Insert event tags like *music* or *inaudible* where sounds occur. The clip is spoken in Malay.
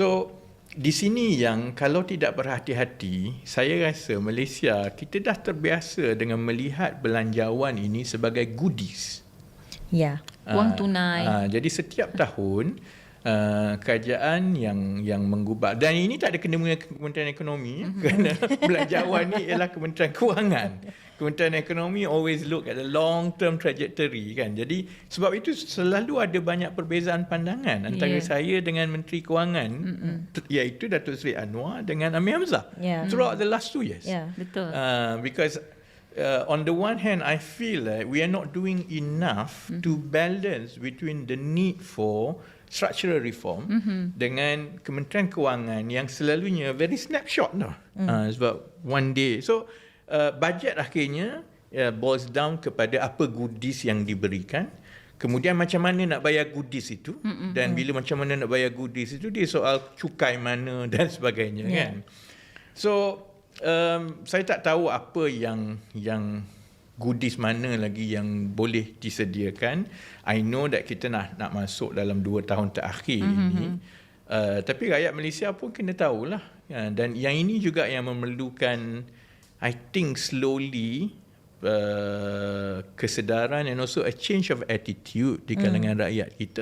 So di sini yang kalau tidak berhati-hati, saya rasa Malaysia kita dah terbiasa dengan melihat belanjawan ini sebagai goodies. Ya. Wang Ah, tunai. ah, jadi setiap tahun uh, kerajaan yang yang menggubah dan ini tak ada kena mengena Kementerian Ekonomi mm-hmm. kerana *laughs* belanjawan ni ialah Kementerian Kewangan. Kementerian Ekonomi always look at the long term trajectory kan. Jadi sebab itu selalu ada banyak perbezaan pandangan antara Yeah. saya dengan Menteri Kewangan mm-hmm. iaitu Datuk Seri Anwar dengan Amir Hamzah. Yeah. Throughout the last two years. Ya. Betul. Uh, because uh, on the one hand, I feel like we are not doing enough mm-hmm. to balance between the need for structural reform mm-hmm. dengan Kementerian Kewangan yang selalunya very snapshot dah. Mm. Uh, sebab one day. So, uh, budget akhirnya uh, boils down kepada apa goodies yang diberikan. Kemudian macam mana nak bayar goodies itu mm-hmm. dan bila macam mana nak bayar goodies itu dia soal cukai mana *laughs* dan sebagainya Yeah. kan. So um, saya tak tahu apa yang yang goodies mana lagi yang boleh disediakan. I know that kita nak nak masuk dalam dua tahun terakhir mm-hmm. ini. Uh, tapi rakyat Malaysia pun kena tahulah. Ya, dan yang ini juga yang memerlukan I think slowly uh, kesedaran and also a change of attitude di kalangan mm. rakyat kita.